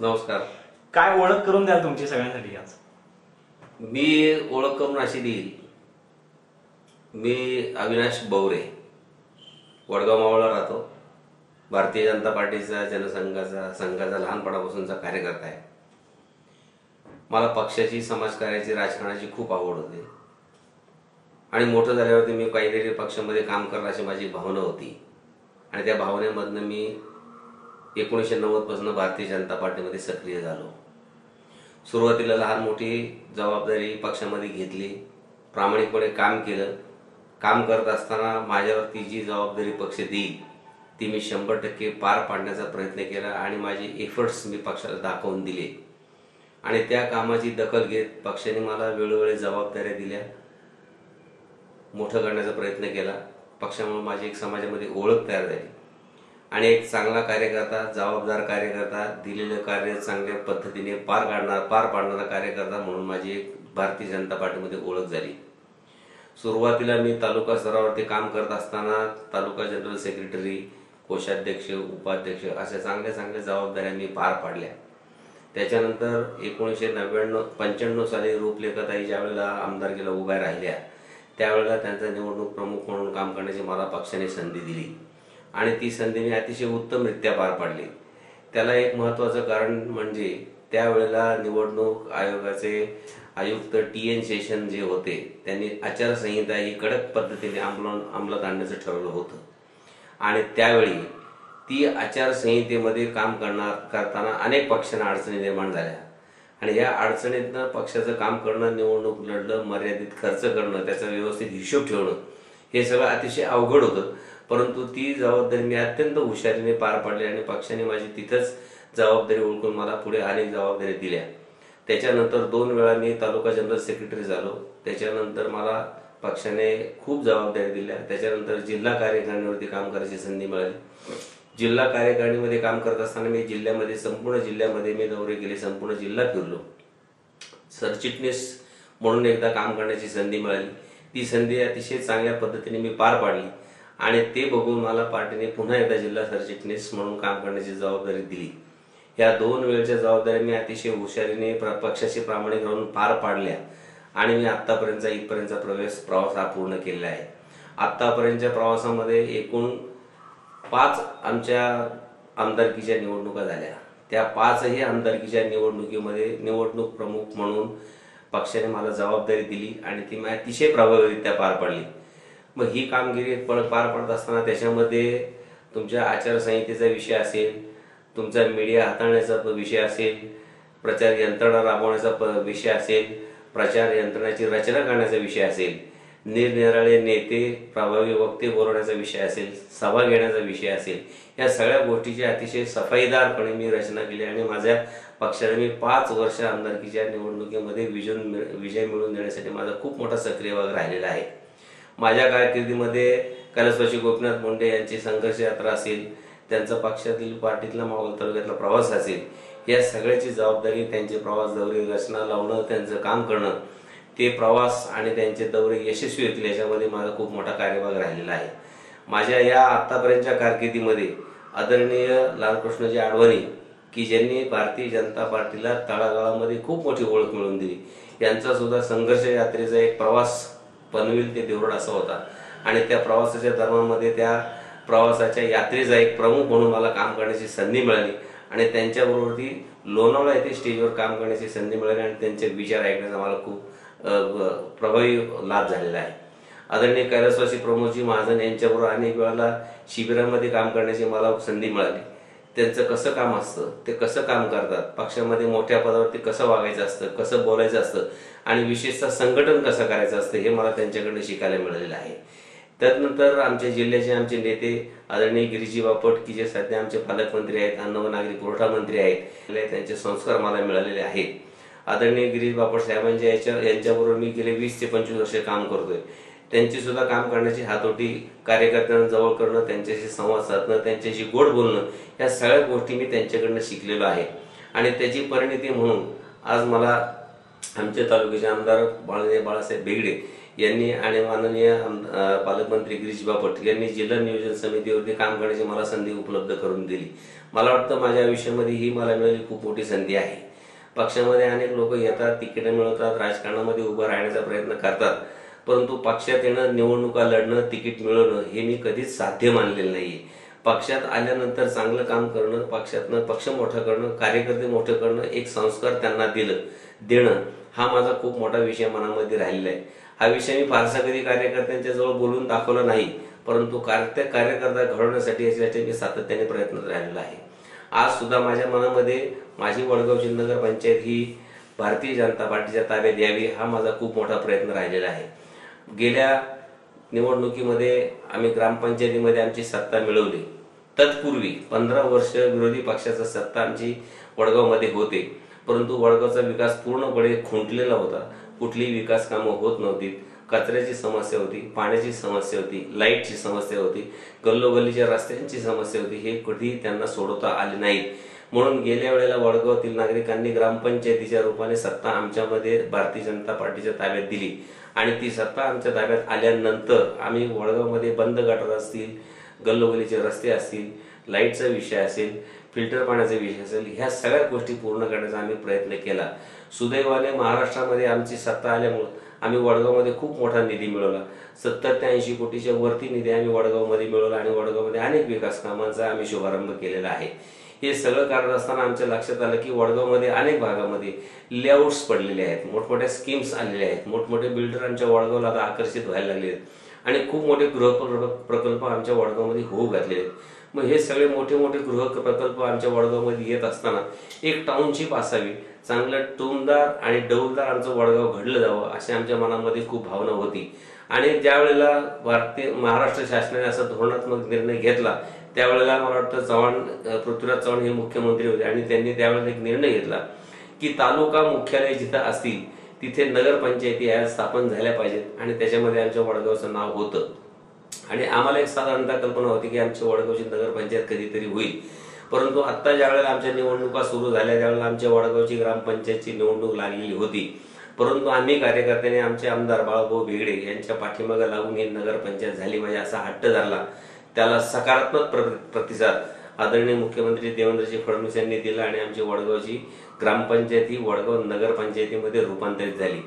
नमस्कार. काय ओळख करून द्याल तुमची सगळ्यांसाठी आज? मी ओळख करून अशी देईल. मी अविनाश बवरे वडगाव मावळला राहतो. भारतीय जनता पार्टीचा जनसंघाचा संघाचा लहानपणापासूनचा कार्यकर्ता आहे. मला पक्षाची समाजकार्याची राजकारणाची खूप आवड होती. आणि मोठं झाल्यावरती मी काहीतरी पक्षामध्ये काम करणार अशी माझी भावना होती. आणि त्या भावनेमधनं मी एकोणीसशे नव्वदपासून भारतीय जनता पार्टीमध्ये सक्रिय झालो. सुरुवातीला लहान मोठी जबाबदारी पक्षामध्ये घेतली. प्रामाणिकपणे काम केलं. काम करत असताना माझ्यावरती जी जबाबदारी पक्ष देईल ती मी शंभर टक्के पार पाडण्याचा प्रयत्न केला आणि माझे एफर्ट्स मी पक्षाला दाखवून दिले. आणि त्या कामाची दखल घेत पक्षाने मला वेळोवेळी जबाबदाऱ्या दिल्या. मोठं करण्याचा प्रयत्न केला. पक्षामुळे माझी एक समाजामध्ये ओळख तयार झाली. आणि एक चांगला कार्यकर्ता जबाबदार कार्यकर्ता दिलेलं कार्य चांगल्या पद्धतीने पार काढणार पार पाडणारा कार्यकर्ता म्हणून माझी एक भारतीय जनता पार्टीमध्ये ओळख झाली. सुरुवातीला मी तालुका स्तरावरती काम करत असताना तालुका जनरल सेक्रेटरी कोषाध्यक्ष उपाध्यक्ष अशा चांगल्या चांगल्या जबाबदाऱ्या मी पार पाडल्या. त्याच्यानंतर एकोणीसशे नव्याण्णव पंच्याण्णव साली रूपलेखाताई ज्यावेळेला आमदारकीला उभ्या राहिल्या त्यावेळेला त्यांचा निवडणूक प्रमुख म्हणून काम करण्याची मला पक्षाने संधी दिली. आणि ती संधी मी अतिशय उत्तमरित्या पार पाडली. त्याला एक महत्वाचं कारण म्हणजे त्यावेळेला निवडणूक आयोगाचे आयुक्त टी एन शेषन जे होते त्यांनी आचारसंहिता ही कडक पद्धतीने अंमल अंमलात आणण्याचं ठरवलं होतं. आणि त्यावेळी ती आचारसंहितेमध्ये काम करणार करताना अनेक पक्षांना अडचणी निर्माण झाल्या. आणि या अडचणीतनं पक्षाचं काम करणं निवडणूक लढणं मर्यादित खर्च करणं त्याचा व्यवस्थित हिशोब ठेवणं हे सगळं अतिशय अवघड होतं. परंतु ती जबाबदारी मी अत्यंत हुशारीने पार पाडली आणि पक्षाने माझी तिथंच जबाबदारी ओळखून मला पुढे अनेक जबाबदारी दिल्या. त्याच्यानंतर दोन वेळा मी तालुका जनरल सेक्रेटरी झालो. त्याच्यानंतर मला पक्षाने खूप जबाबदारी दिल्या. त्याच्यानंतर जिल्हा कार्यकारिणीवरती काम करायची संधी मिळाली. जिल्हा कार्यकारिणीमध्ये काम करत असताना मी जिल्ह्यामध्ये संपूर्ण जिल्ह्यामध्ये मी दौरे केले संपूर्ण जिल्हा फिरलो. सरचिटणीस म्हणून एकदा काम करण्याची संधी मिळाली. ती संधी अतिशय चांगल्या पद्धतीने मी पार पाडली. आणि ते बघून मला पार्टीने पुन्हा एकदा जिल्हा सरचिटणीस म्हणून काम करण्याची जबाबदारी दिली. या दोन वेळच्या जबाबदाऱ्या मी अतिशय हुशारीने प्र- पक्षाशी प्रामाणिक राहून पार पाडल्या आणि मी आतापर्यंतचा इथपर्यंतचा प्रवेश प्रवास हा पूर्ण केलेला आहे. आतापर्यंतच्या प्रवासामध्ये एकूण पाच आमच्या आमदारकीच्या निवडणुका झाल्या. त्या पाचही आमदारकीच्या निवडणुकीमध्ये निवडणूक प्रमुख म्हणून पक्षाने मला जबाबदारी दिली आणि ती मी अतिशय प्रभावीरित्या पार पाडली. मग ही कामगिरी पण पार पडत असताना त्याच्यामध्ये तुमच्या आचारसंहितेचा विषय असेल तुमचा मीडिया हाताळण्याचा विषय असेल प्रचार यंत्रणा राबवण्याचा प- विषय असेल प्रचार यंत्रणाची रचना करण्याचा विषय असेल निरनिराळे नेते प्रभावी वक्ते बोलवण्याचा विषय असेल सभा घेण्याचा विषय असेल या सगळ्या गोष्टीची अतिशय सफाईदारपणे मी रचना केली आणि माझ्या पक्षाने मी पाच वर्ष आमदारकीच्या निवडणुकीमध्ये विजय विजय मिळवून देण्यासाठी माझा खूप मोठा सक्रिय भाग राहिलेला आहे. माझ्या कारकिर्दीमध्ये कैलासवासी गोपीनाथ मुंडे यांची संघर्ष यात्रा असेल त्यांचा पक्षातील पार्टीतला मावळ तालुक्यातला प्रवास असेल या सगळ्याची जबाबदारी त्यांचे प्रवास दौरे रचना लावणं त्यांचं काम करणं ते प्रवास आणि त्यांचे दौरे यशस्वी होतील याच्यामध्ये माझा खूप मोठा कार्यभाग राहिलेला आहे. माझ्या या आत्तापर्यंतच्या कारकिर्दीमध्ये आदरणीय लालकृष्णजी आडवाणी की ज्यांनी भारतीय जनता पार्टीला तळागाळामध्ये खूप मोठी ओळख मिळवून दिली यांचा सुद्धा संघर्ष यात्रेचा एक प्रवास पनवेल ते देवरड असा होता. आणि त्या प्रवासाच्या दरम्यानमध्ये त्या प्रवासाच्या यात्रेचा एक प्रमुख म्हणून मला काम करण्याची संधी मिळाली. आणि त्यांच्याबरोबर ती लोणावळा येथे स्टेजवर काम करण्याची संधी मिळाली आणि त्यांचे विचार ऐकण्याचा मला खूप प्रभावी लाभ झालेला आहे. आदरणीय कैलासवासी प्रमोदजी महाजन यांच्याबरोबर अनेक वेळेला शिबिरामध्ये काम करण्याची मला संधी मिळाली. त्यांचं कसं काम असतं ते कसं काम करतात पक्षामध्ये मोठ्या पदावरती कसं वागायचं असतं कसं बोलायचं असतं आणि विशेषतः संघटन कसं करायचं असतं हे मला त्यांच्याकडे शिकायला मिळालेलं आहे. त्यानंतर आमच्या जिल्ह्याचे आमचे नेते आदरणीय गिरीजी बापट की जे सध्या आमचे पालकमंत्री आहेत अन्न व नागरी पुरवठा मंत्री आहेत त्यांचे संस्कार मला मिळालेले आहेत. आदरणीय गिरीश बापट साहेबांच्या याच्या यांच्याबरोबर मी गेले वीस ते पंचवीस वर्ष काम करतोय. त्यांची सुद्धा काम करण्याची हातोटी कार्यकर्त्यांना जवळ करणं त्यांच्याशी संवाद साधणं त्यांच्याशी गोड बोलणं या सगळ्या गोष्टी मी त्यांच्याकडनं शिकलेलो आहे. आणि त्याची परिणिती म्हणून आज मला आमचे तालुक्याचे आमदार बाळासाहेब बाळासाहेब बेगडे यांनी आणि माननीय आम- पालकमंत्री गिरीशबा पटेल यांनी जिल्हा नियोजन समितीवरती काम करण्याची मला संधी उपलब्ध करून दिली. मला वाटतं माझ्या आयुष्यामध्ये ही मला मिळाली खूप मोठी संधी आहे. पक्षामध्ये अनेक लोक येतात तिकीटं मिळवतात राजकारणामध्ये उभं राहण्याचा प्रयत्न करतात. परंतु पक्षात येणं निवडणुका लढणं तिकीट मिळवणं हे मी कधीच साध्य मानलेलं नाहीये. पक्षात आल्यानंतर चांगलं काम करणं पक्षातनं पक्ष मोठं करणं कार्यकर्ते मोठं करणं एक संस्कार त्यांना दिलं देणं हा माझा खूप मोठा विषय मनामध्ये राहिलेला आहे. हा विषय मी फारसा कधी कार्यकर्त्यांच्या जवळ बोलून दाखवला नाही परंतु कार्य कार्यकर्ता घडवण्यासाठी याच्यासाठी मी सातत्याने प्रयत्न राहिलेला आहे. आज सुद्धा माझ्या मनामध्ये माझी वडगावची नगर पंचायत ही भारतीय जनता पार्टीच्या ताब्यात यावी हा माझा खूप मोठा प्रयत्न राहिलेला आहे. गेल्या निवडणुकीमध्ये आम्ही ग्रामपंचायतीमध्ये आमची सत्ता मिळवली. तत्पूर्वी पंधरा वर्ष विरोधी पक्षाचा सत्ता आमची वडगावमध्ये होते. परंतु वडगावचा विकास पूर्णपणे खुंटलेला होता. कुठलीही विकास कामं होत नव्हती. कचऱ्याची समस्या होती पाण्याची समस्या होती लाईटची समस्या होती गल्लोगल्लीच्या रस्त्यांची समस्या होती. हे कधीही त्यांना सोडवता आले नाहीत म्हणून गेल्या वेळेला वडगावातील नागरिकांनी ग्रामपंचायतीच्या रूपाने सत्ता आमच्यामध्ये भारतीय जनता पार्टीच्या ताब्यात दिली. आणि ती सत्ता आमच्या ताब्यात आल्यानंतर आम्ही वडगावमध्ये बंद गटार असतील गल्लोगलीचे रस्ते असतील लाईटचा विषय असेल फिल्टर पाण्याचा विषय असेल ह्या सगळ्या गोष्टी पूर्ण करण्याचा आम्ही प्रयत्न केला. सुदैवाने महाराष्ट्रामध्ये आमची सत्ता आल्यामुळं आम्ही वडगावमध्ये खूप मोठा निधी मिळवला. सत्तर ते ऐंशी कोटीच्या वरती निधी आम्ही वडगावमध्ये मिळवला आणि वडगावमध्ये अनेक विकास कामांचा आम्ही शुभारंभ केलेला आहे. हे सगळं करत असताना आमच्या लक्षात आलं की वडगावमध्ये अनेक भागामध्ये लेआउट्स पडलेले आहेत. मोठमोठ्या स्कीम्स आलेल्या आहेत. मोठमोठे बिल्डर आमच्या वडगावला आता आकर्षित व्हायला लागले आहेत. आणि खूप मोठे गृह प्र- प्रकल्प आमच्या वडगावमध्ये होऊ घातले आहेत. मग हे सगळे मोठे मोठे गृह प्रकल्प आमच्या वडगावमध्ये येत असताना एक टाउनशिप असावी चांगलं टोमदार आणि डौलदार आमचं वडगाव घडलं जावं अशी आमच्या मनामध्ये खूप भावना होती. आणि ज्या वेळेला भारतीय महाराष्ट्र शासनाने असा धोरणात्मक निर्णय घेतला त्यावेळेला मला वाटतं चव्हाण पृथ्वीराज चव्हाण हे मुख्यमंत्री होते आणि त्यांनी त्यावेळेला एक निर्णय घेतला की तालुका मुख्यालय जिथं असतील तिथे नगरपंचायती आज स्थापन झाल्या पाहिजेत आणि त्याच्यामध्ये आमच्या वडगावचं नाव होतं. आणि आम्हाला एक साधारणतः कल्पना होती की आमच्या वडगावची नगरपंचायत कधीतरी होईल. परंतु आता ज्या वेळेला आमच्या निवडणुका सुरू झाल्या त्यावेळेला आमच्या वडगावची ग्रामपंचायतची निवडणूक लागलेली होती. परंतु आम्ही कार्यकर्त्यांनी आमचे आमदार बाळाभाऊ बेगडे यांच्या पाठीमागे लागून ही नगरपंचायत झाली. पाहिजे असा हट्ट धरला. त्याला सकारात्मक प्र- प्रतिसाद आदरणीय मुख्यमंत्री देवेंद्रजी फडणवीस यांनी दिला आणि आमची वडगावची ग्रामपंचायती वडगाव नगरपंचायतीमध्ये रूपांतरित झाली.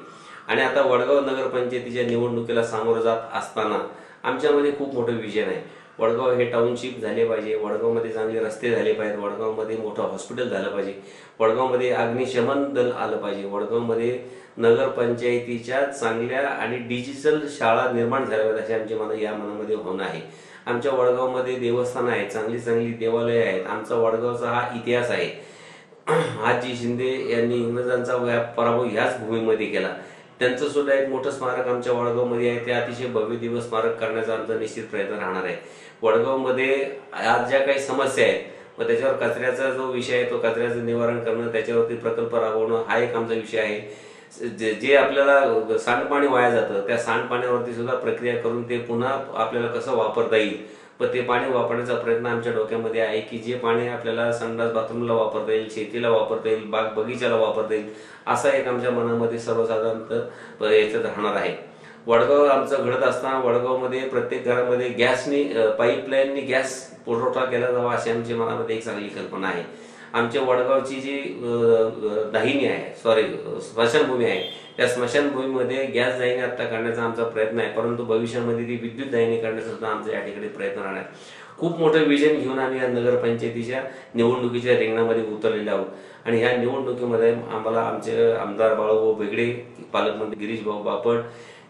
आणि आता वडगाव नगरपंचायतीच्या निवडणुकीला सामोरं जात असताना आमच्यामध्ये खूप मोठं विजन आहे. वडगाव हे टाउनशिप झाले पाहिजे वडगावमध्ये चांगले रस्ते झाले पाहिजेत वडगावमध्ये मोठं हॉस्पिटल झालं पाहिजे वडगावमध्ये अग्निशमन दल आलं पाहिजे वडगावमध्ये नगरपंचायतीच्या चांगल्या आणि डिजिटल शाळा निर्माण झाल्या पाहिजेत अशी आमची मना या मनामध्ये होणं आहे. आमच्या वडगावमध्ये देवस्थान आहे चांगली चांगली देवालय आहेत. आमचा वडगावचा हा इतिहास आहे. आजी शिंदे यांनी इंग्रजांचा व्या- पराभव ह्याच भूमीमध्ये केला. त्यांचं सुद्धा एक मोठं स्मारक आमच्या वडगावमध्ये आहे. ते अतिशय भव्य दिवस स्मारक करण्याचा आमचा निश्चित प्रयत्न राहणार आहे. वडगावमध्ये आज ज्या काही समस्या आहेत मग त्याच्यावर कचऱ्याचा जो विषय आहे तो कचऱ्याचं निवारण करणं त्याच्यावरती प्रकल्प राबवणं हा एक आमचा विषय आहे. जे जे आपल्याला सांडपाणी वाया जातं त्या सांडपाण्यावरती सुद्धा प्रक्रिया करून ते पुन्हा आपल्याला कसं वापरता येईल? पण ते पाणी वापरण्याचा प्रयत्न आमच्या डोक्यामध्ये आहे की जे पाणी आपल्याला संडास बाथरूमला वापरता येईल शेतीला वापरता येईल बाग बगीचाला वापरता येईल असा एक आमच्या मनामध्ये सर्वसाधारणतः याच्यात राहणार आहे. वडगाव आमचं घडत असताना वडगावमध्ये प्रत्येक घरामध्ये गॅसनी पाईपलाईननी गॅस पुरवठा केला जावा अशी आमच्या मनामध्ये एक चांगली कल्पना आहे. आमच्या वडगावची जी दाहिनी आहे सॉरी स्मशानभूमी आहे. त्या स्मशानभूमीमध्ये गॅस दाहिनी आता करण्याचा आमचा प्रयत्न आहे परंतु भविष्यामध्ये ती विद्युत दाहिनी करण्याचा सुद्धा आमचा या ठिकाणी प्रयत्न राहणार आहे. खूप मोठं विजन घेऊन आम्ही या नगरपंचायतीच्या निवडणुकीच्या रिंगणामध्ये उतरलेले आहोत. आणि ह्या निवडणुकीमध्ये आम्हाला आमचे आमदार बाळूभाऊ बेगडे पालकमंत्री गिरीश भाऊ बापट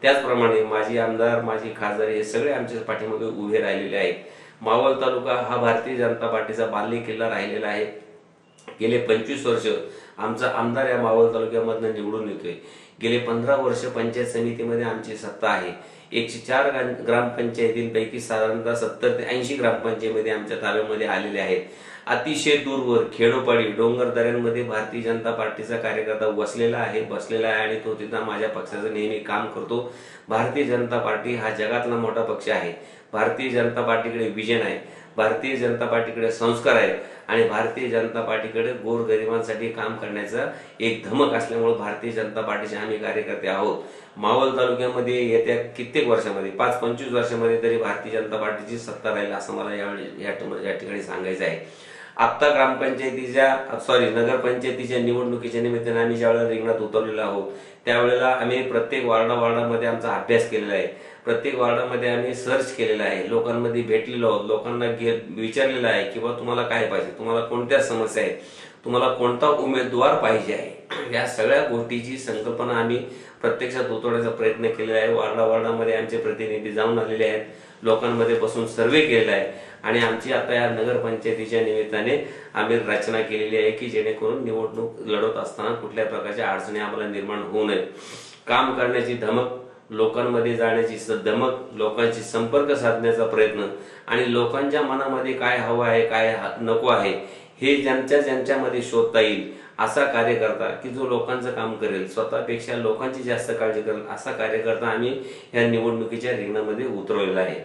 त्याचप्रमाणे माजी आमदार माजी खासदार हे सगळे आमच्या पाठीमागे उभे राहिलेले आहेत. मावळ तालुका हा भारतीय जनता पार्टीचा बाल्य किल्ला राहिलेला आहे. गेले पंचवीस वर्ष आमचा आमदार या मावळ तालुक्यामधनं निवडून येतोय. गेले पंधरा वर्ष पंचायत समितीमध्ये आमची सत्ता आहे. एकशे चार ग्राम- ग्रामपंचायतींपैकी साधारणतः सत्तर ते ऐंशी ग्रामपंचायतीमध्ये आमच्या ताब्यामध्ये आलेले आहेत. अतिशय दूरवर खेडोपाडी डोंगर दऱ्यांमध्ये भारतीय जनता पार्टीचा कार्यकर्ता वसलेला आहे बसलेला आहे आणि तो तिथं माझ्या पक्षाचं नेहमी काम करतो. भारतीय जनता पार्टी हा जगातला मोठा पक्ष आहे. भारतीय जनता पार्टीकडे विजन आहे. भारतीय जनता पार्टीकडे संस्कार आहे आणि भारतीय जनता पार्टीकडे गोरगरिबांसाठी काम करण्याचा एक धमक असल्यामुळे भारतीय जनता पार्टीचे आम्ही कार्यकर्ते आहोत. मावळ तालुक्यामध्ये येत्या कित्येक वर्षामध्ये पाच पंचवीस वर्षामध्ये तरी भारतीय जनता पार्टीची सत्ता राहील असं मला यावेळी या ठिकाणी सांगायचं आहे. आत्ता ग्रामपंचायतीच्या सॉरी नगरपंचायतीच्या निवडणुकीच्या निमित्ताने आम्ही ज्यावेळेला रिंगणात उतरलेलो आहोत त्यावेळेला आम्ही प्रत्येक वार्डा वार्डामध्ये आमचा अभ्यास केलेला आहे. प्रत्येक वार्डामध्ये आम्ही सर्च केलेला आहे. लोकांमध्ये भेटलेलो आहोत. लोकांना घे विचारलेलं आहे किंवा तुम्हाला काय पाहिजे? तुम्हाला कोणत्या समस्या आहेत? तुम्हाला कोणता उमेदवार पाहिजे आहे? या सगळ्या गोष्टीची संकल्पना आम्ही प्रत्यक्षात उतरवण्याचा प्रयत्न केलेला आहे. वार्डा वार्डामध्ये आमचे प्रतिनिधी जाऊन आलेले आहेत. लोकांमध्ये बसून सर्वे केलेला आहे. आणि आमची आता या नगरपंचायतीच्या निमित्ताने आम्ही रचना केलेली आहे की जेणेकरून निवडणूक लढवत असताना कुठल्या प्रकारच्या अडचणी आम्हाला निर्माण होऊ नयेत. काम करण्याची धमक लोकांमध्ये जाण्याची दमक लोकांशी संपर्क साधण्याचा प्रयत्न आणि लोकांच्या मनामध्ये काय हवं आहे काय नको आहे हे ज्यांच्या ज्यांच्यामध्ये शोधता येईल असा कार्यकर्ता की जो लोकांचं काम करेल स्वतःपेक्षा लोकांची जास्त काळजी करेल असा कार्यकर्ता आम्ही या निवडणुकीच्या रिंगणामध्ये उतरवलेला आहे.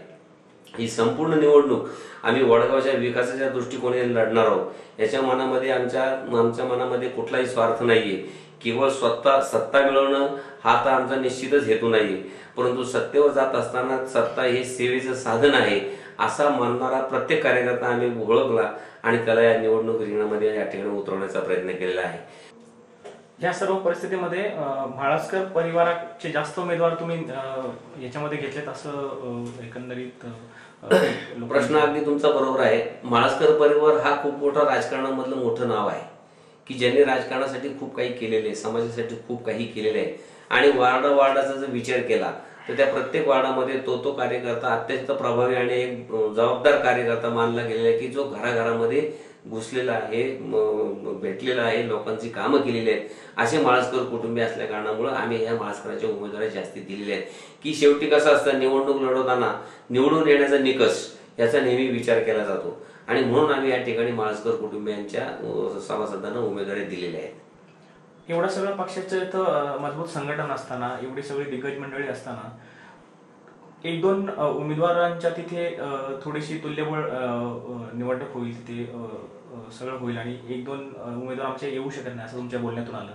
ही संपूर्ण निवडणूक आम्ही वडगावच्या विकासाच्या दृष्टिकोनाने लढणार आहोत. याच्या मनामध्ये आमच्या आमच्या मनामध्ये कुठलाही स्वार्थ नाहीये. केवळ स्वतः सत्ता मिळवणं हा तर आमचा निश्चितच हेतू नाहीये. परंतु सत्तेवर जात असताना सत्ता हे सेवेचं साधन आहे असा मानणारा प्रत्येक कार्यकर्ता आम्ही ओळखला आणि त्याला या निवडणूक रिंगणामध्ये या ठिकाणी उतरवण्याचा प्रयत्न केलेला आहे. या सर्व परिस्थितीमध्ये म्हाळसकर परिवाराचे जास्त उमेदवार तुम्ही याच्यामध्ये घेतलेत असं एकंदरीत प्रश्न अगदी तुमचा बरोबर आहे. माळसकर परिवार हा खूप मोठा राजकारणामधलं मोठं नाव आहे की ज्यांनी राजकारणासाठी खूप काही केलेले आहे समाजासाठी खूप काही केलेले आहे. आणि वार्ड वार्डाचा जर विचार केला तर त्या प्रत्येक वार्डामध्ये तो तो कार्यकर्ता अत्यंत प्रभावी आणि एक जबाबदार कार्यकर्ता मानला गेलेला आहे की जो घराघरामध्ये घुसलेला आहे भेटलेला आहे लोकांची कामं केलेली आहेत. असे माळसकर कुटुंबीय असल्या कारणामुळे आम्ही ह्या माळसकरांच्या उमेदवारी जास्ती दिलेले आहेत. की शेवटी कसं असतं निवडणूक लढवताना निवडून येण्याचा निकष याचा नेहमी विचार केला जातो. आणि म्हणून आम्ही या ठिकाणी माळसकर कुटुंबियांच्या सभासदांना उमेदवारी दिलेल्या आहेत. एवढं सगळं पक्षाचं इथं मजबूत संघटन असताना एवढी सगळी दिग्गज मंडळी असताना एक दोन उमेदवारांच्या तिथे थोडीशी तुल्यबळ निवडणूक होईल तिथे सगळं होईल आणि एक दोन उमेदवार आमचे येऊ शकत नाही असं तुमच्या बोलण्यातून आलं.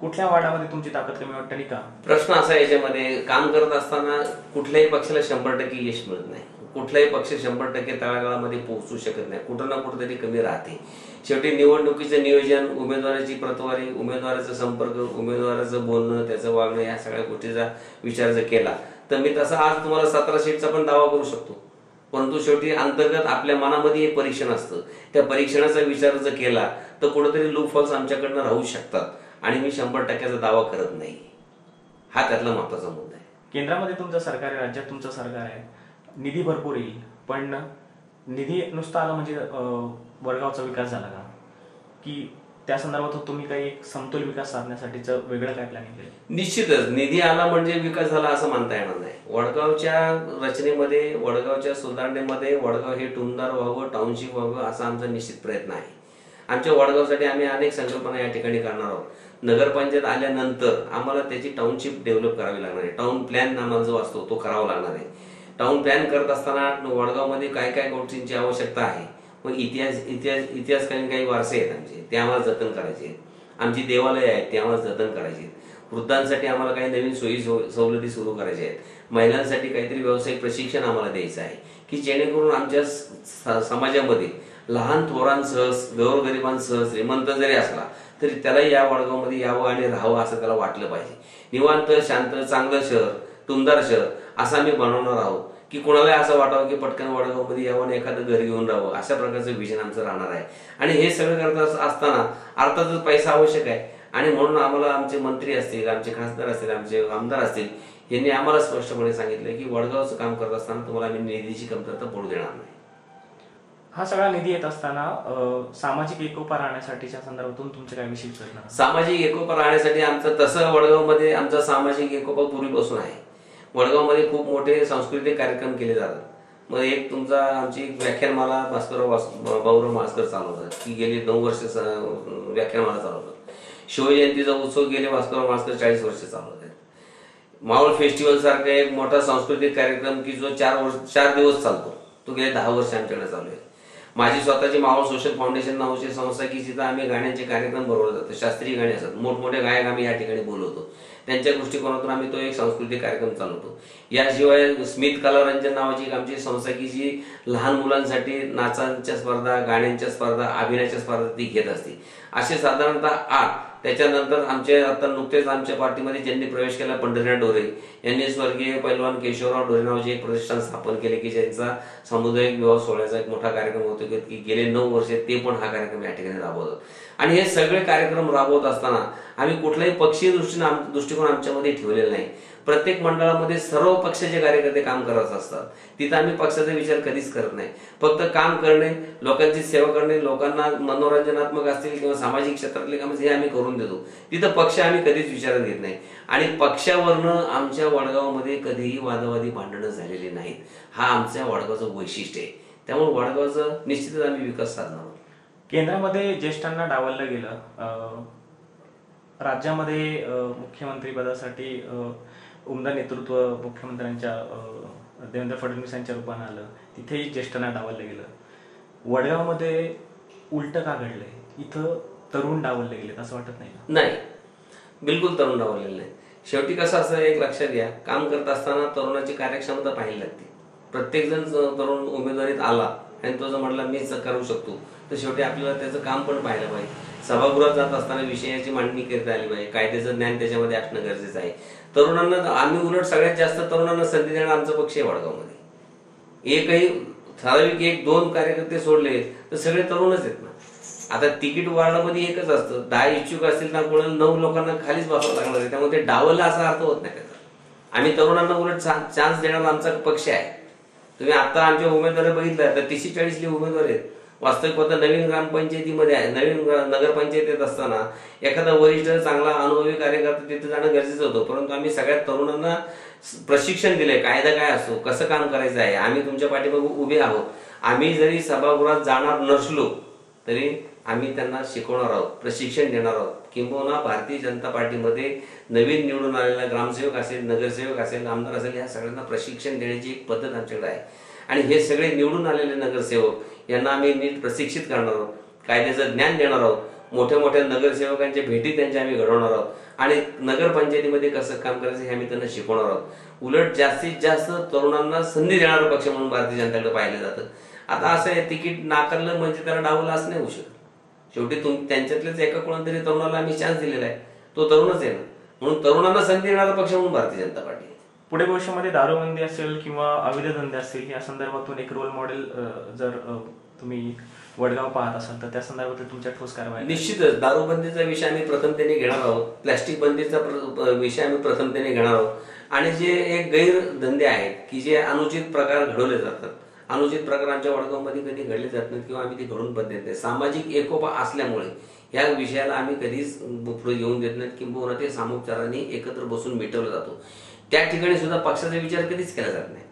कुठल्या वार्डामध्ये तुमची ताकद कमी वाटते का? प्रश्न असा याच्यामध्ये काम करत असताना कुठल्याही पक्षाला शंभर टक्के यश मिळत नाही. कुठलाही पक्ष शंभर टक्के तळागाळामध्ये पोहोचू शकत नाही. कुठं ना कुठं तरी कमी राहते. शेवटी निवडणुकीचं नियोजन उमेदवाराची प्रतवारी उमेदवाराचा संपर्क उमेदवाराचं बोलणं त्याचं वागणं या सगळ्या गोष्टीचा विचार जर केला तर मी तसा आज तुम्हाला सतरा सीटचा पण दावा करू शकतो. परंतु शेवटी अंतर्गत आपल्या मनामध्ये एक परीक्षण असतं. त्या परीक्षणाचा विचार जर केला तर कुठेतरी लूप फॉल्स आमच्याकडनं राहू शकतात. आणि मी शंभर टक्क्याचा दावा करत नाही. हा त्यातला महत्त्वाचा मुद्दा आहे. केंद्रामध्ये तुमचं सरकार आहे राज्यात तुमचं सरकार आहे. निधी भरपूर येईल. पण निधी नुसता आला म्हणजे वडगावचा विकास झाला का? की त्या संदर्भात तुम्ही काही समतोल विकास साधण्यासाठीच वेगळं काय प्लॅनिंग केलं? निश्चितच. निधी आला म्हणजे विकास झाला असं मानता येणार नाही. वडगावच्या रचनेमध्ये वडगावच्या सुधारणेमध्ये वडगाव हे टुमदार व्हावं टाउनशिप व्हावं असा आमचा निश्चित प्रयत्न आहे. आमच्या वडगावसाठी आम्ही अनेक संकल्पना या ठिकाणी करणार आहोत. नगरपंचायत आल्यानंतर आम्हाला त्याची टाउनशिप डेव्हलप करावी लागणार आहे. टाउन प्लॅन आम्हाला जो असतो तो करावा लागणार आहे. टाउन प्लॅन करत असताना वडगावमध्ये काय काय गोष्टींची आवश्यकता आहे? मग इतिहास इतिहास इतिहासकालीन काही वारसे आहेत आमचे ते आम्हाला जतन करायचे आहेत. आमची देवालय आहेत ते आम्हाला जतन करायचे आहेत. वृद्धांसाठी आम्हाला काही नवीन सोयी सवलती सुरू करायच्या आहेत. महिलांसाठी काहीतरी व्यावसायिक प्रशिक्षण आम्हाला द्यायचं आहे की जेणेकरून आमच्या समाजामध्ये लहान थोरांसह गौरगरिबांसह श्रीमंत जरी असला तरी त्यालाही या वडगावमध्ये यावं आणि राहावं असं त्याला वाटलं पाहिजे. निवांत शांत चांगलं शहर तुमदार शहर असं आम्ही बनवणार आहोत की कोणाला असं वाटावं की पटकन वडगावमध्ये यावं आणि एखादं घर घेऊन राहावं. अशा प्रकारचं विजन आमचं राहणार आहे. आणि हे सगळं करत अस- असताना अर्थातच पैसा आवश्यक आहे. आणि म्हणून आम्हाला आमचे मंत्री असतील आमचे खासदार असतील आमचे आमदार असतील यांनी आम्हाला स्पष्टपणे सांगितलं की वडगावचं काम करत असताना तुम्हाला आम्ही निधीची कमतरता पडू देणार नाही. हा सगळा निधी येत असताना सामाजिक एकोपा राहण्यासाठीच्या संदर्भातून तुमचे काय विशेष? सामाजिक एकोपा राहण्यासाठी आमचं तसं वडगावमध्ये आमचा सामाजिक एकोपा पूर्वीपासून आहे. वडगावमध्ये खूप मोठे सांस्कृतिक कार्यक्रम केले जातात. मग एक तुमचा आमची एक व्याख्यानमाला भास्करराव वास- भाऊराव मास्कर चालवतात. की गेली नऊ वर्ष स- व्याख्यानमाला चालवतात. शिवजयंतीचा उत्सव गेले भास्करराव मास्कर चाळीस वर्ष चालवत आहेत मावळ फेस्टिवल सारखा एक मोठा सांस्कृतिक कार्यक्रम की जो चार वर्ष चार दिवस चालतो. तो गेले दहा वर्ष आमच्याकडे चालू आहे. माझी स्वतःची मावळ सोशल फाउंडेशन नावाची संस्था की जिथं आम्ही गाण्याचे कार्यक्रम भरवले जातो शास्त्रीय गाणी असतात. मोठमोठे गायक आम्ही या ठिकाणी बोलवतो. त्यांच्या दृष्टिकोनातून आम्ही तो एक सांस्कृतिक कार्यक्रम चालवतो. याशिवाय स्मित कलारंजन नावाची एक आमची संस्था की जी लहान मुलांसाठी नाचांच्या स्पर्धा गाण्यांच्या स्पर्धा अभिनयाच्या स्पर्धा ती घेत असते. असे साधारणतः आठ त्याच्यानंतर आमचे आता नुकतेच आमच्या पार्टीमध्ये ज्यांनी प्रवेश केला पंढरीनाथ डोरे यांनी स्वर्गीय पैलवान केशवराव डोरे नावाचे एक प्रतिष्ठान स्थापन केले की ज्यांचा सामुदायिक विवाह सोहळ्याचा एक मोठा कार्यक्रम होतो की- गेले नऊ वर्षे ते पण हा कार्यक्रम या ठिकाणी राबवतात. आणि हे सगळे कार्यक्रम राबवत असताना आम्ही कुठलाही पक्षीय दृष्टीने दृष्टिकोन आमच्यामध्ये ठेवलेला नाही. प्रत्येक मंडळामध्ये सर्व पक्षाचे कार्यकर्ते काम करत असतात. तिथं आम्ही पक्षाचा विचार कधीच करत नाही. फक्त काम करणे लोकांची सेवा करणे लोकांना मनोरंजनात्मक असतील किंवा सामाजिक क्षेत्रातले काम हे आम्ही करून देतो. तिथं पक्ष आम्ही कधीच विचारात घेत नाही. आणि पक्षावरनं आमच्या वडगावमध्ये कधीही वादवादी भांडणं झालेली नाहीत. हा आमच्या वडगावचं वैशिष्ट्य आहे. त्यामुळे वडगावचं निश्चितच आम्ही विकास साधणार केंद्रामध्ये ज्येष्ठांना डावललं गेलं. अं, राज्यामध्ये मुख्यमंत्री पदासाठी उमदा नेतृत्व मुख्यमंत्र्यांच्या देवेंद्र फडणवीस यांच्या रूपानं आलं. तिथेही ज्येष्ठांना डावललं गेलं. वडगावमध्ये उलट का घडलंय? इथं तरुण डावलले गेलेत असं वाटत नाही नाही. बिलकुल तरुण डावलेलं नाही शेवटी कसं असं एक लक्षात घ्या काम करत असताना तरुणाची कार्यक्षमता पाहायला लागते. प्रत्येक जण तरुण उमेदवारीत आला आणि तो जर म्हटला मीच करू शकतो तर शेवटी आपल्याला त्याचं काम पण पाहायला पाहिजे. सभागृहात जात असताना विषयाची मांडणी करता आली पाहिजे. कायद्याचं ज्ञान त्याच्यामध्ये असणं गरजेचं आहे. तरुणांना आम्ही उलट सगळ्यात जास्त तरुणांना संधी देणं आमचा पक्ष आहे वडगावमध्ये. एकही ठराविक एक दोन कार्यकर्ते सोडले तर सगळे तरुणच आहेत ना. आता तिकीट वाढण्यामध्ये एकच असतं. दहा इच्छुक असतील ना कोणाला नऊ लोकांना खालीच बसावं लागणार आहे. त्यामुळे ते डावलं असा अर्थ होत नाही त्याचा. आम्ही तरुणांना उलट चान्स देणारा आमचा पक्ष आहे. तुम्ही आता आमच्या उमेदवार बघितलं तर तीसशे चाळीसले उमेदवार आहेत. वास्तविक आता नवीन ग्रामपंचायतीमध्ये आहे. नवीन नगरपंचायतीत असताना एखादा वरिष्ठ चांगला अनुभवी कार्यकर्ता तिथे जाणं गरजेचं होतं. परंतु आम्ही सगळ्या तरुणांना प्रशिक्षण दिले कायदा काय असतो कसं काम करायचं आहे आम्ही तुमच्या पाठीमागे उभे आहोत. आम्ही जरी सभागृहात जाणार नसलो तरी आम्ही त्यांना शिकवणार आहोत प्रशिक्षण देणार आहोत. किंबहुना भारतीय जनता पार्टीमध्ये नवीन निवडून आलेला ग्रामसेवक असेल नगरसेवक असेल आमदार असेल या सगळ्यांना प्रशिक्षण देण्याची एक पद्धत आमच्याकडे आहे. आणि हे सगळे निवडून आलेले नगरसेवक यांना आम्ही नीट प्रशिक्षित करणार आहोत. कायद्याचं ज्ञान देणार आहोत. मोठ्या मोठ्या नगरसेवकांच्या भेटी त्यांच्या आम्ही घडवणार आहोत. आणि नगरपंचायतीमध्ये कसं काम करायचं हे आम्ही त्यांना शिकवणार आहोत. उलट जास्तीत जास्त तरुणांना संधी देणारा पक्ष म्हणून भारतीय जनताकडे पाहिलं जातं. आता असं आहे तिकीट नाकारलं म्हणजे त्याला डावलं असं नाही होऊ शकत. शेवटी तुम त्यांच्यातलेच एका कोणातरी तरुणाला आम्ही चान्स दिलेला आहे. तो तरुणच आहे ना. म्हणून तरुणांना संधी देणारा पक्ष म्हणून भारतीय जनता पार्टी पुढे भविष्यामध्ये दारूबंदी असेल किंवा अवैध धंदे असतील या संदर्भातून एक रोल मॉडेल जर तुम्ही वडगाव पाहत असाल तर त्या संदर्भात तुमच्या ठोस कारवाई निश्चितच दारूबंदीचा विषय आम्ही प्रथमतेने घेणार आहोत. प्लॅस्टिक बंदीचा प्र- विषय आम्ही प्रथमतेने घेणार आहोत. आणि जे एक गैरधंदे आहेत की जे अनुचित प्रकार घडवले जातात. अनुचित प्रकार आमच्या वडगावमध्ये कधी घडले जात नाहीत किंवा आम्ही ते घडून पण देत नाही. सामाजिक एकोपा असल्यामुळे या विषयाला आम्ही कधीच पुढे येऊन देत नाहीत किंबहुना ते सामोपचाराने एकत्र बसून मिटवलं जातो. त्या ठिकाणी सुद्धा पक्षाचा विचार कधीच केला जात नाही.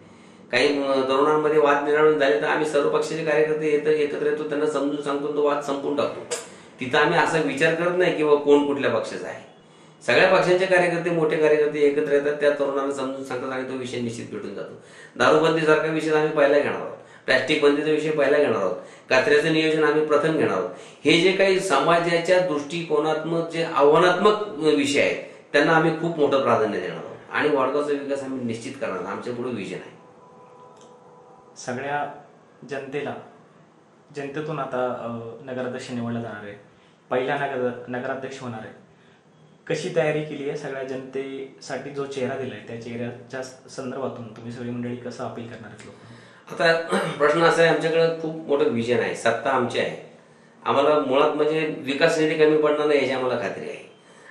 काही तरुणांमध्ये वाद निर्माण झाले तर आम्ही सर्व पक्षाचे कार्यकर्ते येतो एकत्र येतो त्यांना समजून सांगतो तो वाद संपून टाकतो. तिथं आम्ही असा विचार करत नाही की बाबा कोण कुठल्या पक्षाचा आहे. सगळ्या पक्षांचे कार्यकर्ते मोठे कार्यकर्ते एकत्र येतात त्या तरुणांना समजून सांगतात आणि तो विषय निश्चित भेटून जातो. दारूबंदी सारखा विषय आम्ही पहिला घेणार आहोत. प्लॅस्टिक बंदीचा विषय पहिला घेणार आहोत. कचऱ्याचं नियोजन आम्ही प्रथम घेणार आहोत. हे जे काही समाजाच्या दृष्टिकोनात्मक जे आव्हानात्मक विषय आहेत त्यांना आम्ही खूप मोठं प्राधान्य देणार आहोत. आणि वडगावचा विकास आम्ही निश्चित करणार. आमच्या पुढे विजन आहे सगळ्या जनतेला जनतेतून आता नगराध्यक्ष निवडला जाणार आहे पहिला नगर नगराध्यक्ष होणार आहे कशी तयारी केली आहे? सगळ्या जनतेसाठी जो चेहरा दिलाय त्या चेहऱ्याच्या संदर्भातून तुम्ही सगळी मंडळी कसं अपील करणार आहेत लोक आता प्रश्न असा आहे आमच्याकडे खूप मोठं विजन आहे. सत्ता आमची आहे. आम्हाला मुळात म्हणजे विकास निधी कमी पडणार नाही याची आम्हाला खात्री आहे.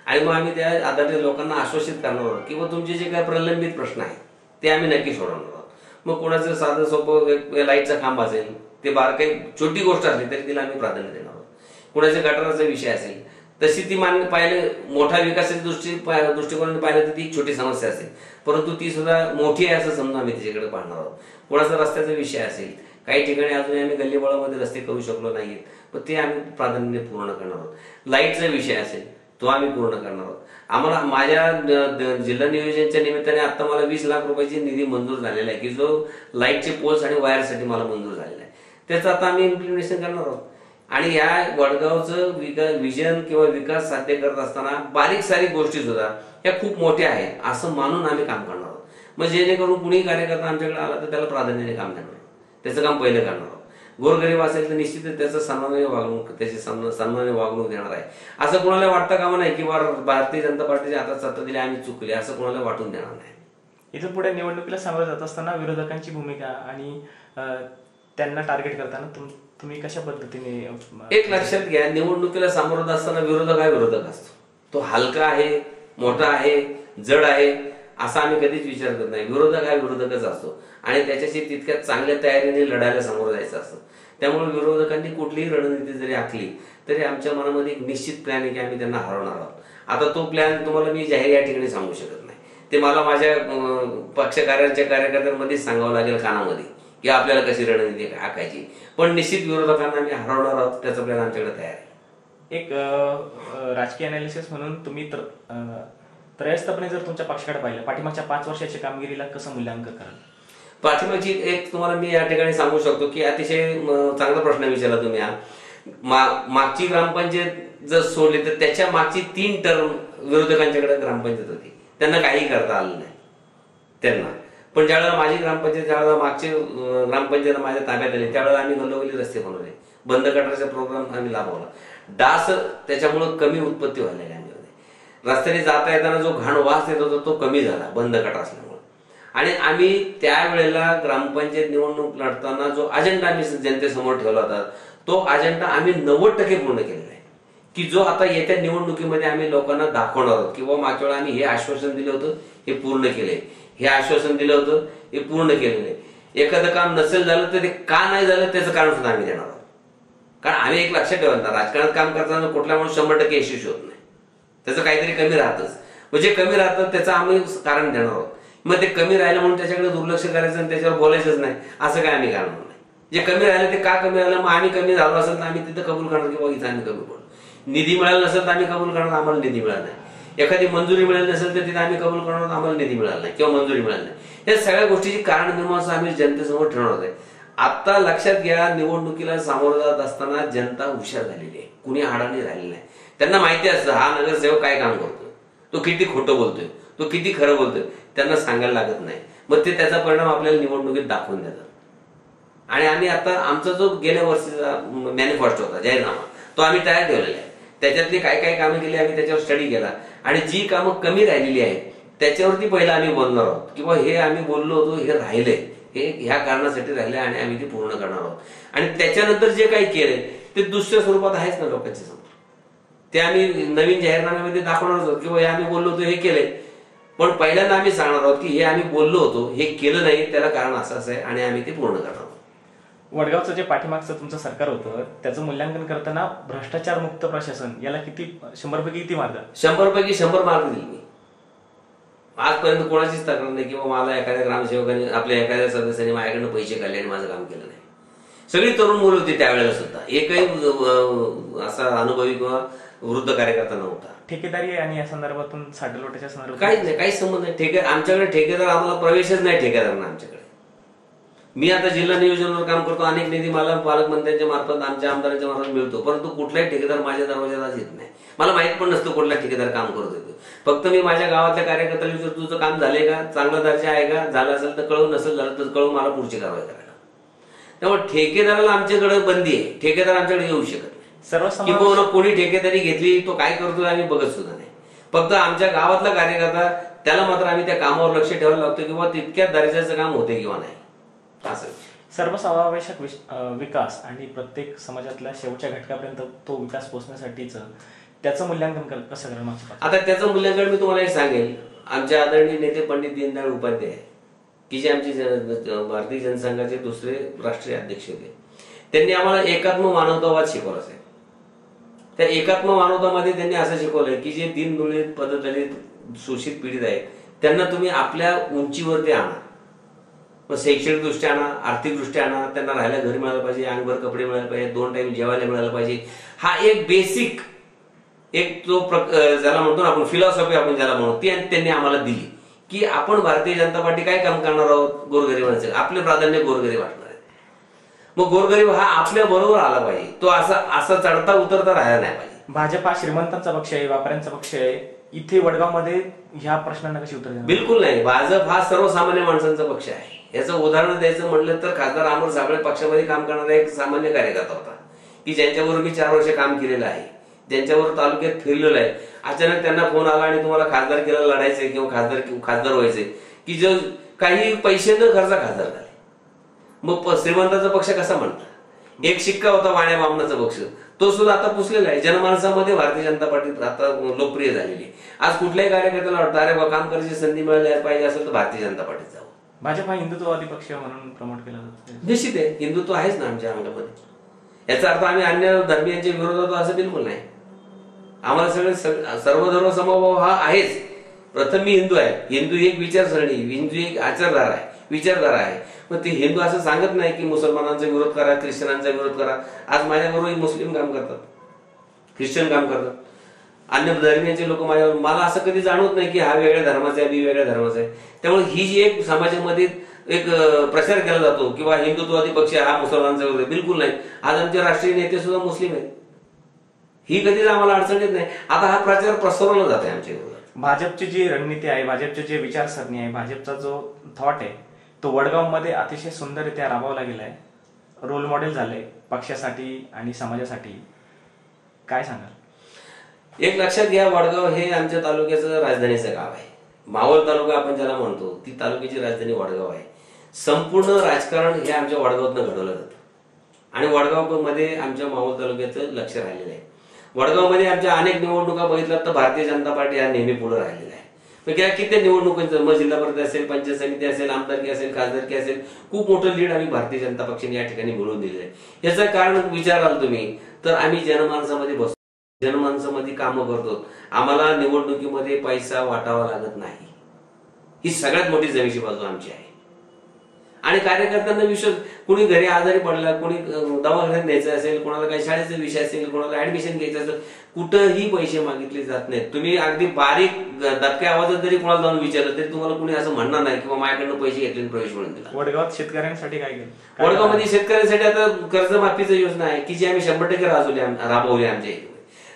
आणि मग आम्ही त्या आधारे लोकांना आश्वासित करणार आहोत किंवा तुमचे जे काही प्रलंबित प्रश्न आहेत ते आम्ही नक्की सोडवणार आहोत. मग कोणाचं साधं सोपं लाईटचा खांब असेल ते बार काही छोटी गोष्ट असली तरी तिला आम्ही प्राधान्य देणार आहोत. कुणाच्या गटाराचा विषय असेल तशी ती मान्य पाहिले मोठा विकासाच्या दृष्टी दृष्टिकोनाने पाहिलं तर ती एक छोटी समस्या असेल. परंतु ती सुद्धा मोठी आहे असं समजून आम्ही तिच्याकडे पाहणार आहोत. कोणाचा रस्त्याचा विषय असेल काही ठिकाणी अजूनही आम्ही गल्लीबोळामध्ये रस्ते करू शकलो नाहीत पण ते आम्ही प्राधान्याने पूर्ण करणार आहोत. लाईटचा विषय असेल तो आम्ही पूर्ण करणार आहोत. आम्हाला माझ्या जिल्हा नियोजनच्या निमित्ताने आता मला वीस लाख रुपयाची निधी मंजूर झालेला आहे की जो लाईटचे पोल्स आणि वायरसाठी मला मंजूर झालेला आहे. त्याचं आता आम्ही इम्प्लिमेंटेशन करणार आहोत. आणि या वडगावचं विका विजन किंवा विकास साध्य करत असताना बारीक सारीक गोष्टी सुद्धा ह्या खूप मोठ्या आहेत असं मानून आम्ही काम करणार आहोत. मग जेणेकरून कुणीही कार्यकर्ता आमच्याकडे आला तर त्याला प्राधान्याने काम देणार त्याचं काम पहिलं करणार आहोत. गोरगरीब असेल तर निश्चितच त्याचं सन्मानाने वागणूक त्याची सन्मान- सन्मानाने वागणूक देणार आहे. असं कोणाला वाटतं कामा नाही की बार भारतीय जनता पार्टीच्या हातात सत्ता दिली आम्ही चुकले असं कोणाला वाटून देणार नाही. इथं पुढे निवडणुकीला सामोरं जात असताना विरोधकांची भूमिका आणि त्यांना टार्गेट करताना तुम- तुम्ही कशा पद्धतीने एक लक्षात घ्या निवडणुकीला सामोरं जात असताना विरोधक हा विरोधक असतो. तो हलका आहे मोठा आहे जड आहे असा आम्ही कधीच विचार करत नाही. विरोधक हा विरोधकच असतो. आणि त्याच्याशी तितक्या चांगल्या तयारीने लढायला समोर जायचं असतं. त्यामुळे विरोधकांनी कुठलीही रणनीती जरी आखली तरी आमच्या मनामध्ये एक निश्चित प्लॅन आहे की आम्ही त्यांना हरवणार आहोत. आता तो प्लॅन तुम्हाला मी जाहीर या ठिकाणी सांगू शकत नाही. ते मला माझ्या अं, पक्षकार्यांच्या कार्यकर्त्यांमध्येच सांगावं लागेल कानामध्ये की आपल्याला कशी रणनीती आखायची. पण निश्चित विरोधकांना आम्ही हरवणार आहोत त्याचा प्लॅन आमच्याकडे तयार आहे. एक राजकीय अनालिसिस म्हणून तुम्ही तर त्रयस्थपणे जर तुमच्या पक्षाकडे पाहिलं पाठीमागच्या पाच वर्षाच्या कामगिरीला कसं मूल्यांकन कराल? पाठीमागची एक तुम्हाला मी या ठिकाणी सांगू शकतो की अतिशय चांगला प्रश्न विचारला तुम्ही हा. मा- मागची ग्रामपंचायत जर सोडली तर त्याच्या मागची तीन टर्म विरोधकांच्याकडे ग्रामपंचायत होती. त्यांना काही करता आलं नाही. त्यांना. पण ज्यावेळेला माझी ग्रामपंचायत ज्यावेळेला मागचे ग्रामपंचायत माझ्या ताब्यात आली त्यावेळेला आम्ही गल्लोगल्ली रस्ते बनवले. बंद कटाचा प्रोग्राम आम्ही लाभवला डास त्याच्यामुळं कमी उत्पत्ती व्हायला रस्त्याने जाता येताना जो घाण वास येत होता तो कमी झाला बंद कट असल्यामुळे. आणि आम्ही त्यावेळेला ग्रामपंचायत निवडणूक लढताना जो अजेंडा आम्ही जनतेसमोर ठेवला होता तो अजेंडा आम्ही नव्वद टक्के पूर्ण केलेला आहे. की जो आता येत्या निवडणुकीमध्ये आम्ही लोकांना दाखवणार आहोत किंवा मागच्या वेळा आम्ही हे आश्वासन दिलं होतं हे पूर्ण केलंय. हे आश्वासन दिलं होतं हे पूर्ण केलेलं आहे. एखादं काम नसेल झालं तर ते का नाही झालं त्याचं कारण सुद्धा आम्ही देणार आहोत. कारण आम्ही एक लक्षात ठेवा राजकारणात काम करताना कुठला माणूस शंभर टक्के यशस्वी होत नाही. त्याचं काहीतरी कमी राहतच. म्हणजे कमी राहतं त्याचं आम्ही कारण देणार आहोत. मग ते कमी राहिलं म्हणून त्याच्याकडे दुर्लक्ष करायचं आणि त्याच्यावर बोलायचंच नाही असं काय आम्ही करणार नाही. जे कमी राहिलं ते का कमी राहिलं? मग आम्ही कमी झालो असेल तर आम्ही तिथं कबूल करणार की बाबा इथं आम्ही कमी पडलो निधी मिळाला नसेल तर आम्ही कबूल करणार आम्हाला निधी मिळाला नाही. एखादी मंजुरी मिळाली नसेल तर तिथे आम्ही कबूल करणार आम्हाला निधी मिळाला नाही किंवा मंजुरी मिळाली नाही. या सगळ्या गोष्टीची कारण मीमांसा आम्ही जनतेसमोर ठेवणार आहे. आता लक्षात घ्या निवडणुकीला सामोरं जात असताना जनता हुशार झालेली आहे. कुणी हाडाने राहिली नाही. त्यांना माहिती असतं हा नगरसेवक काय काम करतो तो किती खोटं बोलतोय? तो किती खरं बोलतोय? त्यांना सांगायला लागत नाही. मग ते त्याचा परिणाम आपल्याला निवडणुकीत दाखवून देतात. आणि आम्ही आता आमचा जो गेल्या वर्षीचा मॅनिफेस्टो होता जाहीरनामा तो आम्ही तयार ठेवलेला आहे. त्याच्यातली काय काय कामं केली आम्ही त्याच्यावर स्टडी केला. आणि जी कामं कमी राहिलेली आहेत त्याच्यावरती पहिला आम्ही बोलणार आहोत. किंवा हे आम्ही बोललो होतो हे राहिले हे ह्या कारणासाठी राहिले आणि आम्ही ते पूर्ण करणार आहोत. आणि त्याच्यानंतर जे काही केले ते दुसऱ्या स्वरूपात आहेच ना लोकांच्या समोर ते आम्ही नवीन जाहीरनाम्यामध्ये दाखवणार आहोत किंवा हे आम्ही बोललो होतो हे केले पण पहिल्यांदा आम्ही सांगणार आहोत की हे आम्ही बोललो होतो हे केलं नाही त्याला कारण असं असं आहे आणि आम्ही ते पूर्ण करणार आहोत. वडगावचं जे पाठीमागचं तुमचं सरकार होतं त्याचं मूल्यांकन करताना भ्रष्टाचार मुक्त प्रशासन याला किती शंभर पैकी किती मार्ग? शंभर पैकी शंभर मार्क दिले मी. आजपर्यंत कोणाचीच तक्रार नाही किंवा मला एखाद्या ग्रामसेवकाने आपल्या एखाद्या सदस्याने माझ्याकडनं पैसे काढले आणि माझं काम केलं नाही. सगळी तरुण मुलं होती त्यावेळेला सुद्धा. एकही असा अनुभवी किंवा वृद्ध कार्यकर्ता नव्हता. ठेकेदारी आणि या संदर्भातून साठलोटाच्या संदर्भात काहीच नाही काहीच संबंध नाही. ठेके आमच्याकडे ठेकेदार आम्हाला प्रवेशच नाही ठेकेदारांना आमच्याकडे. मी आता जिल्हा नियोजनावर काम करतो अनेक निधी मला पालकमंत्र्यांच्या मार्फत आमच्या आमदारांच्या मार्फत मिळतो परंतु कुठलाही ठेकेदार माझ्या दरवाज्यात आज येत नाही. मला माहीत पण नसतं कुठला ठेकेदार काम करत येतो फक्त मी माझ्या गावातल्या कार्यकर्त्याला विचारतो तुझं काम झालंय का? चांगला दर्जा आहे का? झालं असेल तर कळवून नसेल झालं तर कळवून मला पुढची कारवाई करायला. त्यामुळे ठेकेदाराला आमच्याकडे बंदी आहे. ठेकेदार आमच्याकडे येऊ शकत किंवा कोणी ठेकेदारी घेतली तो काय करतोय आम्ही बघत सुद्धा नाही. फक्त आमच्या गावातला कार्यकर्ता त्याला मात्र आम्ही त्या कामावर लक्ष ठेवायला लागतो किंवा तितक्या दर्जाचं काम होते किंवा नाही. असं सर्वसमावेशक विकास आणि प्रत्येक समाजातल्या शेवटच्या घटकापर्यंत तो विकास पोहोचण्यासाठीच त्याचं मूल्यांकन कसं करणार आता त्याचं मूल्यांकन मी तुम्हाला एक सांगेल. आमचे आदरणीय नेते पंडित दीनदयाळ उपाध्याय की जे आमचे भारतीय जनसंघाचे दुसरे राष्ट्रीय अध्यक्ष होते. त्यांनी आम्हाला एकात्म मानवतावाद शिकवला साहेब. त्या एकात्म मानवतामध्ये त्यांनी असं शिकवलंय की जे दिनदुळीत पददलित शोषित पीडित आहेत त्यांना तुम्ही आपल्या उंचीवरती आणा. मग शैक्षणिकदृष्ट्या आणा आर्थिकदृष्ट्या आणा त्यांना राहायला घर मिळालं पाहिजे अंगभर कपडे मिळाले पाहिजे दोन टाइम जेवायला मिळालं पाहिजे. हा एक बेसिक एक जो प्रक- ज्याला म्हणतो ना आपण फिलॉसॉफी आपण ज्याला म्हणतो ती त्यांनी आम्हाला दिली. की आपण भारतीय जनता पार्टी काय काम करणार आहोत गोरगरीबांचं? आपले प्राधान्य गोरगरीब असणार मग गोरगरीब हा आपल्या बरोबर आला पाहिजे. तो असा असा चढता उतरता राहायला नाही पाहिजे. भाजप हा श्रीमंतांचा पक्ष आहे व्यापाऱ्यांचा पक्ष आहे. इथे वडगावमध्ये ह्या प्रश्नांना कशी उत्तर देणार? बिलकुल नाही. भाजप हा सर्वसामान्य माणसांचा पक्ष आहे. याचं उदाहरण द्यायचं म्हटलं तर खासदार अमर साबळे पक्षामध्ये काम करणारा एक सामान्य कार्यकर्ता होता की ज्यांच्याबरोबर मी चार वर्ष काम केलेलं आहे. ज्यांच्याबरोबर तालुक्यात फिरलेलं आहे. अचानक त्यांना फोन आला आणि तुम्हाला खासदार केला लढायचंय किंवा खासदार खासदार व्हायचे की जो काही पैसे न खर्चा खासदार झाले. मग श्रीमंताचा पक्ष कसा म्हणता? एक शिक्का होता वाण्या बामणाचा पक्ष. तो सुद्धा आता पुसलेला आहे. जनमानसामध्ये भारतीय जनता पार्टी आता लोकप्रिय झालेली आहे. आज कुठल्याही कार्यकर्त्याला वाटतं अरे बा काम करायची संधी मिळाली पाहिजे असेल तर भारतीय जनता पार्टीत जावं. भाजप हा हिंदुत्ववादी पक्ष म्हणून प्रमोट केला जातो. निश्चित आहे. हिंदुत्व आहेच ना आमच्या अंगामध्ये. याचा अर्थ आम्ही अन्य धर्मीयांच्या विरोधात असं बिलकुल नाही. आम्हाला सगळे सग- सर्वधर्म समभाव हा आहेच. प्रथम मी हिंदू आहे. हिंदू ही एक विचारसरणी हिंदू एक आचारधारा आहे. विचारधारा आहे. पण ते हिंदू असं सांगत नाही की मुसलमानांचा विरोध करा ख्रिश्चनांचा विरोध करा. आज माझ्याबरोबर मुस्लिम काम करतात. ख्रिश्चन काम करतात. अन्य धर्मीयांचे लोक माझ्यावर मला असं कधी जाणवत नाही की हा वेगळ्या धर्माचा आहे मी वेगळ्या धर्माचा आहे. त्यामुळे ही जी एक समाजामध्ये एक प्रचार केला जातो किंवा हिंदुत्ववादी पक्ष हा मुसलमानांचा विरोध आहे. बिलकुल नाही. आज आमचे राष्ट्रीय नेते सुद्धा मुस्लिम आहेत. ही कधीच आम्हाला अडचण येत नाही. आता हा प्रचार प्रसरवला जात आहे आमच्या भाजपची जी रणनीती आहे भाजपची जी विचारसरणी आहे भाजपचा जो थॉट आहे तो वडगावमध्ये अतिशय सुंदररित्या राबवला आहे रोल मॉडेल झाले पक्षासाठी आणि समाजासाठी. काय सांगाल? एक लक्षात घ्या वडगाव हे आमच्या तालुक्याचं राजधानीचं गाव आहे. मावळ तालुका आपण ज्याला म्हणतो ती तालुक्याची राजधानी वडगाव आहे. संपूर्ण राजकारण हे आमच्या वडगावातनं घडवलं जातं. आणि वडगावमध्ये आमच्या मावळ तालुक्याचं लक्ष राहिलेलं आहे. वडगावमध्ये आमच्या अनेक निवडणुका बघितल्या तर भारतीय जनता पार्टी हा नेहमी पुढे राहिलेला आहे गेल्या कित्येक निवडणुकांचं मग जिल्हा परिषद असेल पंचायत समिती असेल आमदारकी असेल खासदारकी असेल खूप मोठं लीड आम्ही भारतीय जनता पक्षाने या ठिकाणी मिळवून दिलेलं आहे याचं कारण विचाराल तुम्ही तर आम्ही जनमानसामध्ये बसतो. जनमानसामध्ये कामं करतो. आम्हाला निवडणुकीमध्ये पैसा वाटावा लागत नाही. ही सगळ्यात मोठी जमीची बाजू आमची आहे. आणि कार्यकर्त्यांना विश्वास कुणी घरी आजारी पडला कुणी दवाखान्यात न्यायचं असेल कोणाला काही शाळेचा विषय असेल कोणाला ऍडमिशन घ्यायचं असेल कुठंही पैसे मागितले जात नाहीत. तुम्ही अगदी बारीक दबक्या आवाजात जरी कोणाला जाऊन विचारलं तरी तुम्हाला कुणी असं म्हणणार नाही किंवा माझ्याकडनं पैसे घेतले प्रवेश मिळून दिला. वडगावात शेतकऱ्यांसाठी काय केलं? वडगावमध्ये शेतकऱ्यांसाठी आता कर्जमाफीची योजना आहे की जी आम्ही शंभर टक्के राबवली राबवली आमच्या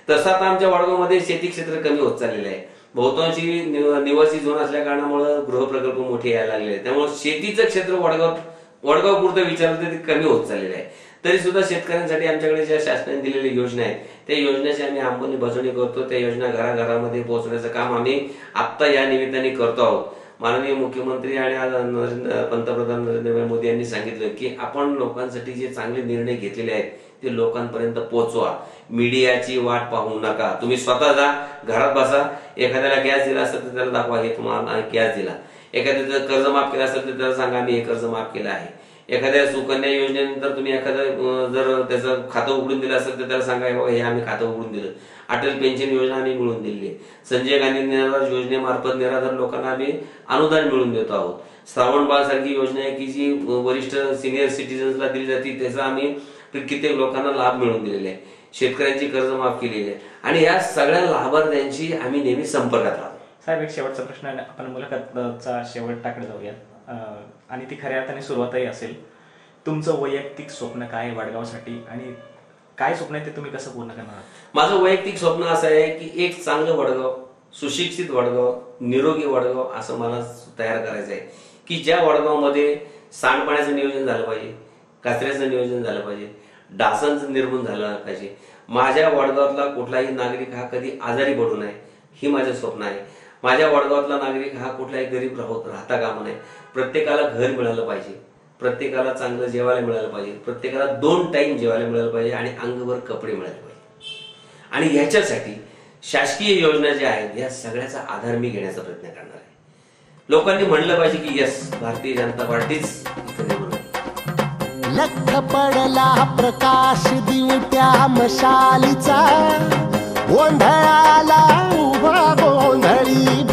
तसं आता आमच्या वडगावमध्ये शेती क्षेत्र कमी होत चाललेलं आहे. बहुतांशी निवासी झोन असल्या कारणामुळे गृहप्रकल्प मोठे यायला लागले आहेत. त्यामुळे शेतीचं क्षेत्र वडगाव वडगाव पुरतं विचारलं तर ते कमी होत चाललेलं आहे. तरी सुद्धा शेतकऱ्यांसाठी आमच्याकडे ज्या शासनाने दिलेल्या योजना आहेत त्या योजनेची आम्ही अंमलबजावणी करतो. त्या योजना घराघरामध्ये पोहोचण्याचं काम आम्ही आत्ता या निमित्ताने करतो आहोत. माननीय मुख्यमंत्री आणि आज नरेंद्र पंतप्रधान नरेंद्र मोदी यांनी सांगितलं की आपण लोकांसाठी जे चांगले निर्णय घेतलेले आहेत ते लोकांपर्यंत पोहोचवा. मीडियाची वाट पाहू नका. तुम्ही स्वतः जा घरात बसा. एखाद्याला गॅस दिला असेल तर त्याला दाखवा हे तुम्हाला गॅस दिला. एखाद्याचं कर्ज माफ केलं असेल तर त्याला सांगा मी हे कर्ज माफ केलं आहे. एखाद्या सुकन्या योजनेनंतर तुम्ही एखादं जर त्याचं खातं उघडून दिलं असेल तर त्याला सांगा हे आम्ही खातं उघडून दिलं. अटल पेन्शन योजना आम्ही मिळवून दिली आहे. संजय गांधी निराधार योजनेमार्फत निराधार लोकांना आम्ही अनुदान मिळून देतो आहोत. श्रावण बाळ सारखी योजना आहे की जी वरिष्ठ सिनियर सिटीजन्सला दिली जाते त्याचा आम्ही कित्येक लोकांना लाभ मिळवून दिलेला आहे. शेतकऱ्यांची कर्ज माफ केलेली आहे. आणि या सगळ्या लाभार्थ्यांशी आम्ही नेहमी संपर्कात राहतो. साहेब एक शेवटचा प्रश्न आहे. आपण मुलाखतचा शेवटाकडे जाऊया अं, आणि ती खऱ्या अर्थाने सुरुवातही असेल. तुमचं वैयक्तिक स्वप्न काय आहे वडगावसाठी? आणि काय स्वप्न आहे ते तुम्ही कसं पूर्ण करणार? माझं वैयक्तिक स्वप्न असं आहे की एक चांगलं वडगाव सुशिक्षित वडगाव निरोगी वडगाव असं मला तयार करायचं आहे. की ज्या वडगावमध्ये सांडपाण्याचं नियोजन झालं पाहिजे कचऱ्याचं नियोजन झालं पाहिजे डासांचं निर्मूलन झालं पाहिजे. माझ्या वडगावातला कुठलाही नागरिक हा कधी आजारी पडू नये ही माझं स्वप्न आहे. माझ्या वडगावातला नागरिक हा कुठलाही गरीब राहत राहता कामा नये. प्रत्येकाला घर मिळालं पाहिजे. प्रत्येकाला चांगलं जेवायला मिळालं पाहिजे. प्रत्येकाला दोन टाईम जेवायला मिळालं पाहिजे आणि अंगभर कपडे मिळाले पाहिजे. आणि ह्याच्यासाठी शासकीय योजना ज्या आहेत या सगळ्याचा आधार मी घेण्याचा प्रयत्न करणार आहे. लोकांनी म्हणलं पाहिजे की यस भारतीय जनता पार्टीच नख पडला प्रकाश दिवट्या मशालीचा. गोंधळाला उभा गोंधळी